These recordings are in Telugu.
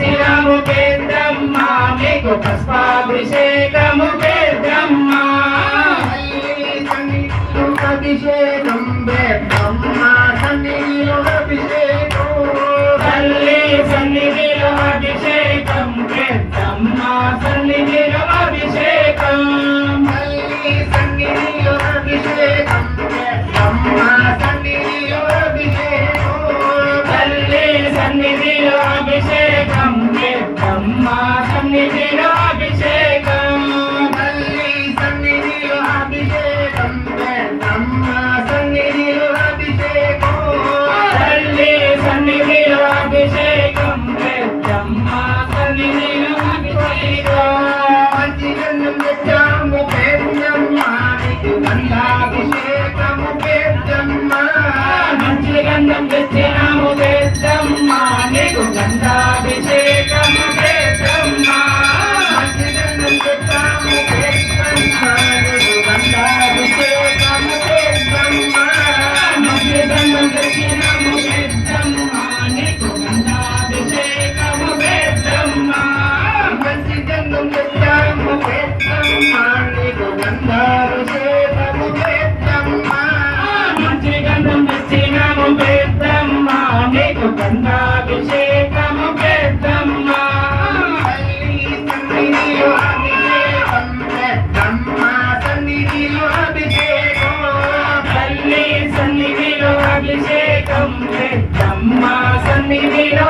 శిరము కేంద్రం మామి గొప్ప కేంద్రం me be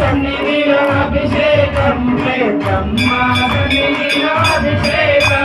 సన్నిధిలో అభిషేకం ప్రేతమ్మ సన్నిధిలో అభిషేకం